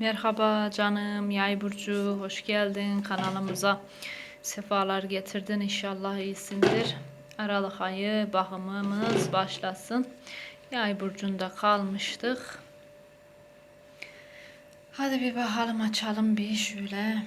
Merhaba canım Yay Burcu hoş geldin kanalımıza. Sefalar getirdin inşallah iyisindir. Aralık ayı bakımımız başlasın. Yay Burcu'nda kalmıştık. Hadi bir bakalım açalım bir şöyle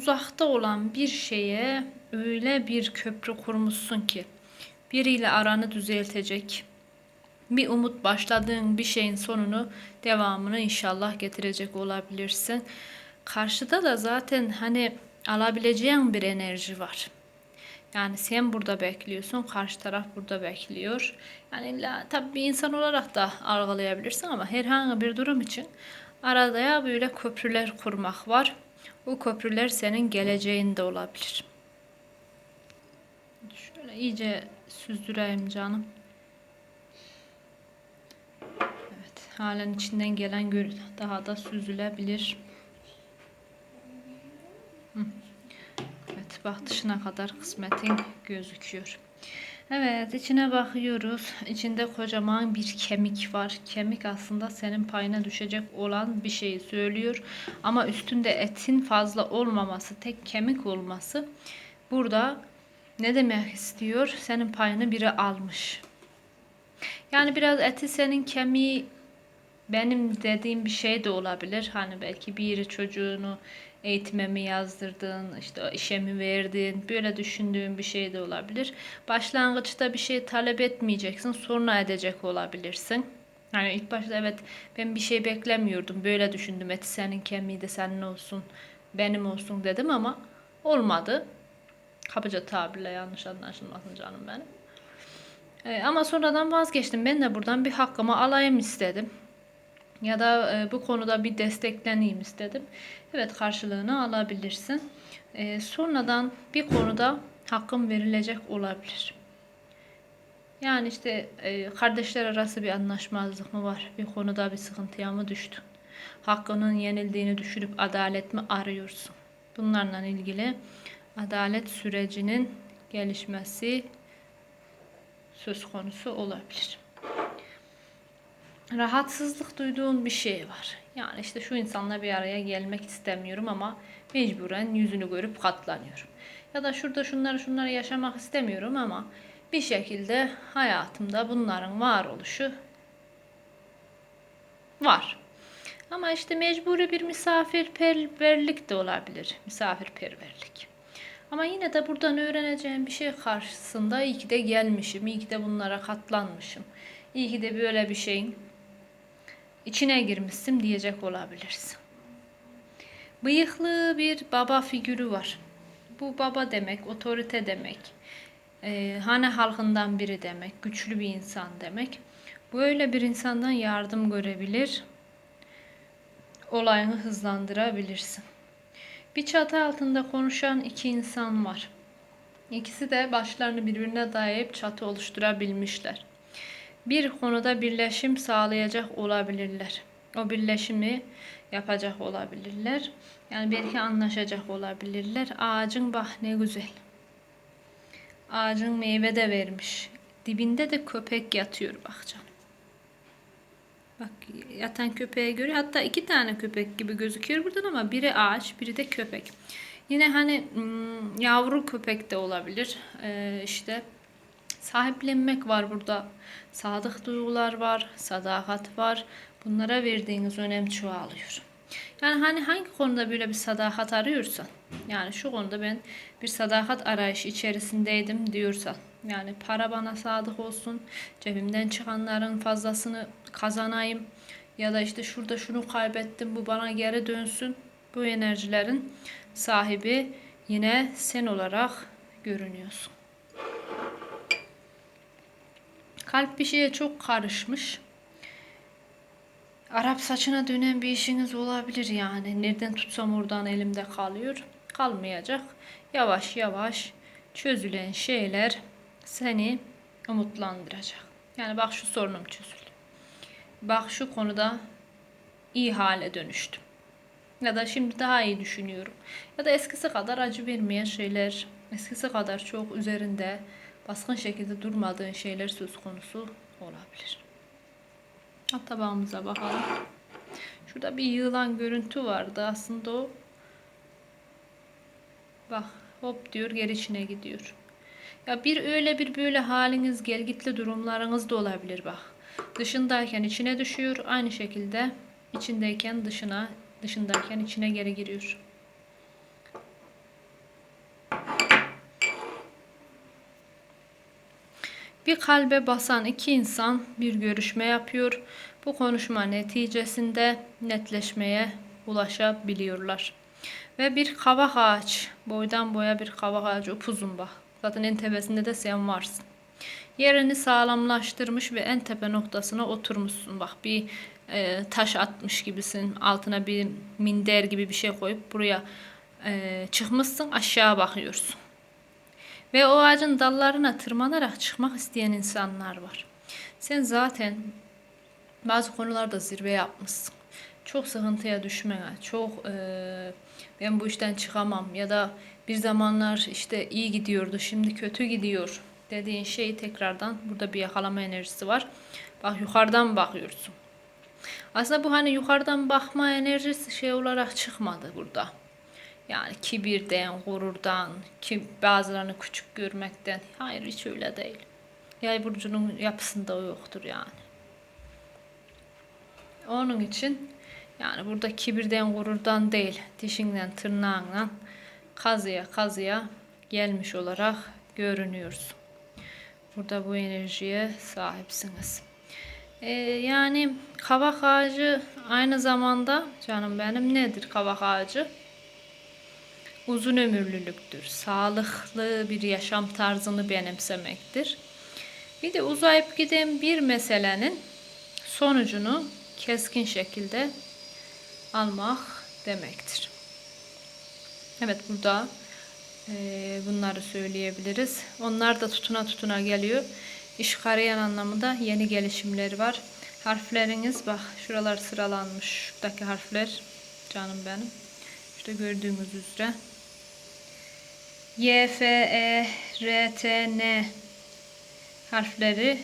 uzakta olan bir şeye öyle bir köprü kurmuşsun ki biriyle aranı düzeltecek. Bir umut başladığın bir şeyin sonunu, devamını inşallah getirecek olabilirsin. Karşıda da zaten hani alabileceğin bir enerji var. Yani sen burada bekliyorsun, karşı taraf burada bekliyor. Yani illa tabii bir insan olarak da algılayabilirsin ama herhangi bir durum için arada ya böyle köprüler kurmak var. Bu köprüler senin geleceğinde olabilir. Şöyle iyice süzdüreyim canım. Evet, halen içinden gelen daha da süzülebilir. Evet, bak dışına kadar kısmetin gözüküyor. Evet içine bakıyoruz. İçinde kocaman bir kemik var. Kemik aslında senin payına düşecek olan bir şeyi söylüyor. Ama üstünde etin fazla olmaması, tek kemik olması burada ne demek istiyor? Senin payını biri almış. Yani biraz eti senin kemiği benim dediğim bir şey de olabilir. Hani belki biri çocuğunu eğitime mi yazdırdın, işte işe mi verdin, böyle düşündüğün bir şey de olabilir. Başlangıçta bir şey talep etmeyeceksin, sonra edecek olabilirsin. Yani ilk başta evet ben bir şey beklemiyordum, böyle düşündüm, eti senin kemiği de senin olsun, benim olsun dedim ama olmadı. Kabaca tabirle yanlış anlaşılmasın canım benim. Ee, ama sonradan vazgeçtim. Ben de buradan bir hakkımı alayım istedim ya da e, bu konuda bir destekleneyim istedim. Evet karşılığını alabilirsin. E, sonradan bir konuda hakkım verilecek olabilir. Yani işte e, kardeşler arası bir anlaşmazlık mı var? Bir konuda bir sıkıntıya mı düştün? Hakkının yenildiğini düşünüp adalet mi arıyorsun? Bunlarla ilgili adalet sürecinin gelişmesi söz konusu olabilir rahatsızlık duyduğun bir şey var. Yani işte şu insanla bir araya gelmek istemiyorum ama mecburen yüzünü görüp katlanıyorum. Ya da şurada şunları şunları yaşamak istemiyorum ama bir şekilde hayatımda bunların varoluşu var. Ama işte mecburi bir misafirperverlik de olabilir. Misafirperverlik. Ama yine de buradan öğreneceğim bir şey karşısında iyi ki de gelmişim, iyi ki de bunlara katlanmışım. İyi ki de böyle bir şeyin içine girmişsin diyecek olabilirsin. Bıyıklı bir baba figürü var. Bu baba demek, otorite demek. Ee, hane halkından biri demek, güçlü bir insan demek. Böyle bir insandan yardım görebilir, olayını hızlandırabilirsin. Bir çatı altında konuşan iki insan var. İkisi de başlarını birbirine dayayıp çatı oluşturabilmişler bir konuda birleşim sağlayacak olabilirler. O birleşimi yapacak olabilirler. Yani belki anlaşacak olabilirler. Ağacın bak ne güzel. Ağacın meyve de vermiş. Dibinde de köpek yatıyor bak canım. Bak yatan köpeğe göre hatta iki tane köpek gibi gözüküyor buradan ama biri ağaç biri de köpek. Yine hani hmm, yavru köpek de olabilir. Ee, işte Sahiplenmek var burada. Sadık duygular var, sadakat var. Bunlara verdiğiniz önem çoğalıyor. Yani hani hangi konuda böyle bir sadakat arıyorsan, yani şu konuda ben bir sadakat arayışı içerisindeydim diyorsan, yani para bana sadık olsun, cebimden çıkanların fazlasını kazanayım ya da işte şurada şunu kaybettim bu bana geri dönsün. Bu enerjilerin sahibi yine sen olarak görünüyorsun. Kalp bir şeye çok karışmış. Arap saçına dönen bir işiniz olabilir yani. Nereden tutsam oradan elimde kalıyor. Kalmayacak. Yavaş yavaş çözülen şeyler seni umutlandıracak. Yani bak şu sorunum çözüldü. Bak şu konuda iyi hale dönüştüm. Ya da şimdi daha iyi düşünüyorum. Ya da eskisi kadar acı vermeyen şeyler, eskisi kadar çok üzerinde baskın şekilde durmadığın şeyler söz konusu olabilir. Alt tabağımıza bakalım. Şurada bir yığılan görüntü vardı. Aslında o bak hop diyor geri içine gidiyor. Ya bir öyle bir böyle haliniz gelgitli durumlarınız da olabilir bak. Dışındayken içine düşüyor. Aynı şekilde içindeyken dışına, dışındayken içine geri giriyor. Bir kalbe basan iki insan bir görüşme yapıyor. Bu konuşma neticesinde netleşmeye ulaşabiliyorlar. Ve bir kavak ağaç, boydan boya bir kavak ağacı upuzun bak. Zaten en tepesinde de sen varsın. Yerini sağlamlaştırmış ve en tepe noktasına oturmuşsun. Bak bir e, taş atmış gibisin. Altına bir minder gibi bir şey koyup buraya e, çıkmışsın aşağı bakıyorsun. Ve o ağacın dallarına tırmanarak çıkmak isteyen insanlar var. Sen zaten bazı konularda zirve yapmışsın. Çok sıkıntıya düşmene, çok e, ben bu işten çıkamam ya da bir zamanlar işte iyi gidiyordu, şimdi kötü gidiyor dediğin şeyi tekrardan burada bir yakalama enerjisi var. Bak yukarıdan bakıyorsun. Aslında bu hani yukarıdan bakma enerjisi şey olarak çıkmadı burada. Yani kibirden, gururdan, ki bazılarını küçük görmekten. Hayır hiç öyle değil. Yay burcunun yapısında o yoktur yani. Onun için yani burada kibirden, gururdan değil, dişinden, tırnağından kazıya kazıya gelmiş olarak görünüyorsun. Burada bu enerjiye sahipsiniz. Ee, yani kavak ağacı aynı zamanda canım benim nedir kavak ağacı? Uzun ömürlülüktür. Sağlıklı bir yaşam tarzını benimsemektir. Bir de uzayıp giden bir meselenin sonucunu keskin şekilde almak demektir. Evet burada e, bunları söyleyebiliriz. Onlar da tutuna tutuna geliyor. İş karayan anlamında yeni gelişimleri var. Harfleriniz bak şuralar sıralanmış. Şuradaki harfler canım benim. İşte gördüğünüz üzere. Y, F, E, R, T, N harfleri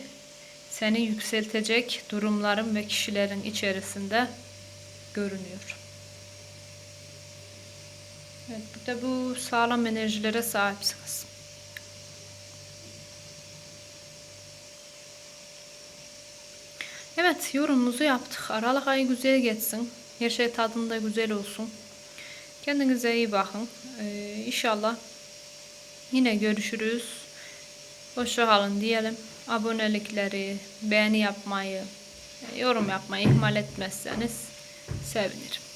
seni yükseltecek durumların ve kişilerin içerisinde görünüyor. Evet, burada bu sağlam enerjilere sahipsiniz. Evet, yorumumuzu yaptık. Aralık ayı güzel geçsin. Her şey tadında güzel olsun. Kendinize iyi bakın. Ee, inşallah yine görüşürüz. Hoşça kalın diyelim. Abonelikleri, beğeni yapmayı, yorum yapmayı ihmal etmezseniz sevinirim.